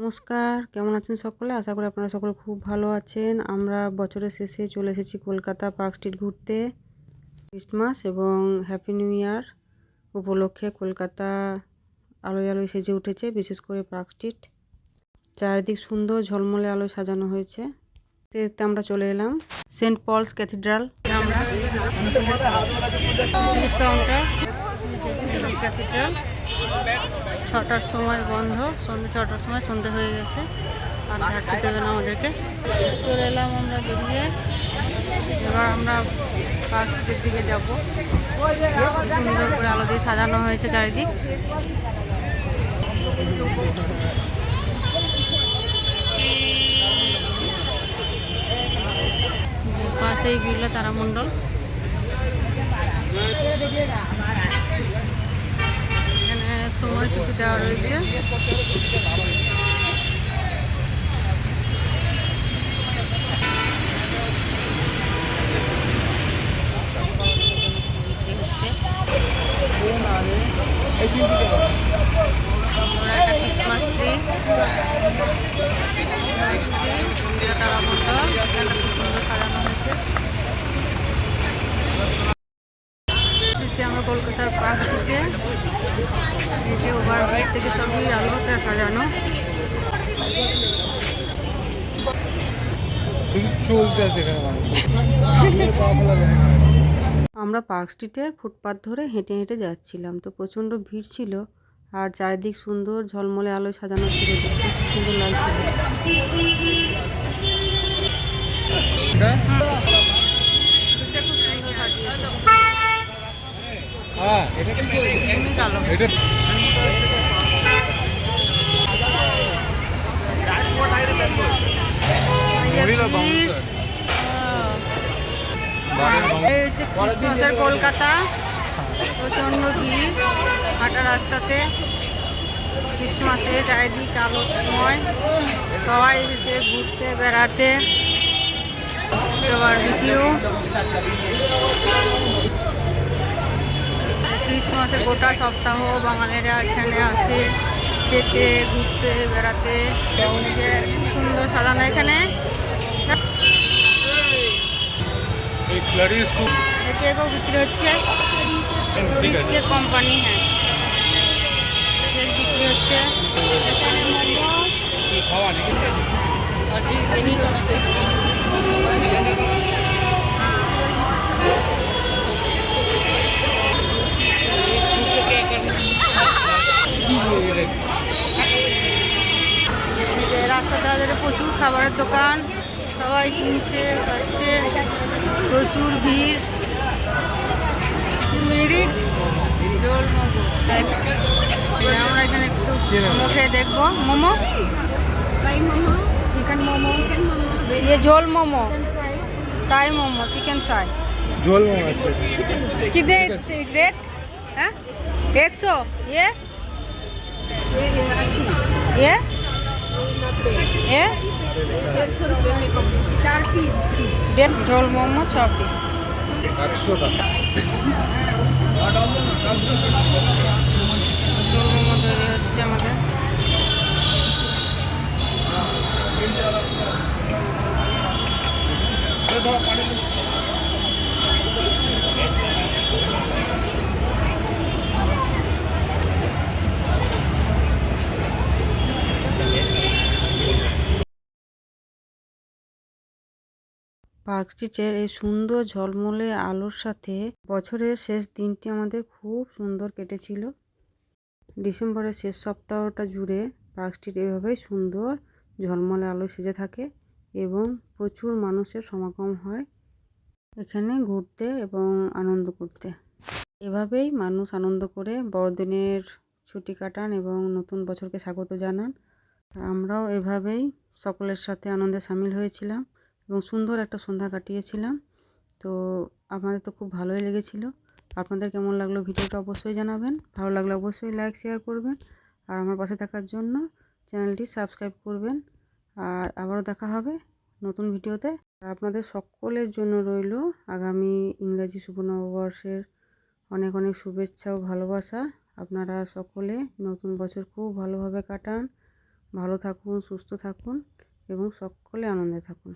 নমস্কার কেমন আছেন সকলে আশা করি আপনারা সকলে খুব ভালো আছেন আমরা বছরের শেষে চলে এসেছি কলকাতা পার্ক স্ট্রিট ঘুরতে ক্রিসমাস এবং হ্যাপি নিউ ইয়ার উপলক্ষে কলকাতা আলোয় আলোয় সেজে উঠেছে বিশেষ করে পার্ক স্ট্রিট চারিদিক সুন্দর ঝলমলে আলোয় সাজানো হয়েছে দেখতে আমরা চলে এলাম সেন্ট পলস ক্যাথিড্রাল আমরা ক্যাথিড্রাল ছটার সময় বন্ধ, সন্ধে ছটার সময় সন্ধে হয়ে গেছে। আর থাকতে দেবে না আমাদেরকে। চলে এলাম আমরা বেরিয়ে। এবার আমরা পার্কের দিকে যাব। সুন্দর করে আলো দিয়ে সাজানো হয়েছে চারিদিক। পাশেই বিড়লা তারামণ্ডল। সময়সূচি দেওয়া রয়েছে ওরা একটা ক্রিসমাস ট্রি ক্রিসমাস ট্রি তারামণ্ডল এখানে খুব সুন্দর সাজানো হয়েছে এসেছি আমরা কলকাতার পার্ক স্ট্রিটে সাজানো আমরা পার্ক স্ট্রিটের ফুটপাথ ধরে হেঁটে হেঁটে যাচ্ছিলাম। তো প্রচণ্ড ভিড় ছিল আর চারিদিক সুন্দর ঝলমলে আলোয় সাজানো ছিল। সুন্দর লাগছিল ভিড়টা খুব সুন্দর সাজিয়েছে। হ্যাঁ এটা এটা এই হচ্ছে ক্রিসমাসের কলকাতা। প্রচণ্ড ভিড় হাঁটা রাস্তাতে। ক্রিসমাসে চারিদিক আলোময় সবাই এসেছে ঘুরতে বেড়াতে। বারবিকিউ ক্রিসমাসের গোটা সপ্তাহ বাঙালিরা এখানে আসে খেতে ঘুরতে বেড়াতে। যে সুন্দর সাজানো এখানে। কেকও বিক্রি হচ্ছে। কেক কোম্পানি হ্যাঁ। কেক বিক্রি হচ্ছে। খাওয়া যে রাস্তার ধারে প্রচুর খাবারের দোকান সবাই কিনছে খাচ্ছে প্রচুর ভিড় মিরিক জল মোমো এই আমরা এখানে একটু মোমো খেয়ে দেখবো মোমো চিকেন মোমো চিকেন মোমো ये झोल momo fry momo chicken fry ঝোল মোমো আছে कितने रेट हाँ एक सौ ये ये এ? চার পিস বেদ ঝোল মোমো ছ পিস একশো টাকা। পার্ক স্ট্রিটের এই সুন্দর ঝলমলে আলোর সাথে বছরের শেষ দিনটি আমাদের খুব সুন্দর কেটেছিল। ডিসেম্বরের শেষ সপ্তাহটা জুড়ে পার্ক স্ট্রিট এভাবেই সুন্দর ঝলমলে আলো সেজে থাকে এবং প্রচুর মানুষের সমাগম হয় এখানে ঘুরতে এবং আনন্দ করতে। এভাবেই মানুষ আনন্দ করে বড়দিনের ছুটি কাটান এবং নতুন বছরকে স্বাগত জানান। আমরাও এভাবেই সকলের সাথে আনন্দে সামিল হয়েছিলাম। এবং সুন্দর একটা সন্ধ্যা কাটিয়েছিলাম। তো আমাদের তো খুব ভালোই লেগেছিল। আপনাদের কেমন লাগল ভিডিওটা অবশ্যই জানাবেন। ভালো লাগলে অবশ্যই লাইক, শেয়ার করবেন। আর আমার পাশে থাকার জন্য চ্যানেলটি সাবস্ক্রাইব করবেন। আর আবারও দেখা হবে নতুন ভিডিওতে। আর আপনাদের সকলের জন্য রইল আগামী ইংরাজি শুভ নববর্ষের অনেক অনেক শুভেচ্ছা ও ভালোবাসা। আপনারা সকলে নতুন বছর খুব ভালোভাবে কাটান। ভালো থাকুন, সুস্থ থাকুন এবং সকলে আনন্দে থাকুন।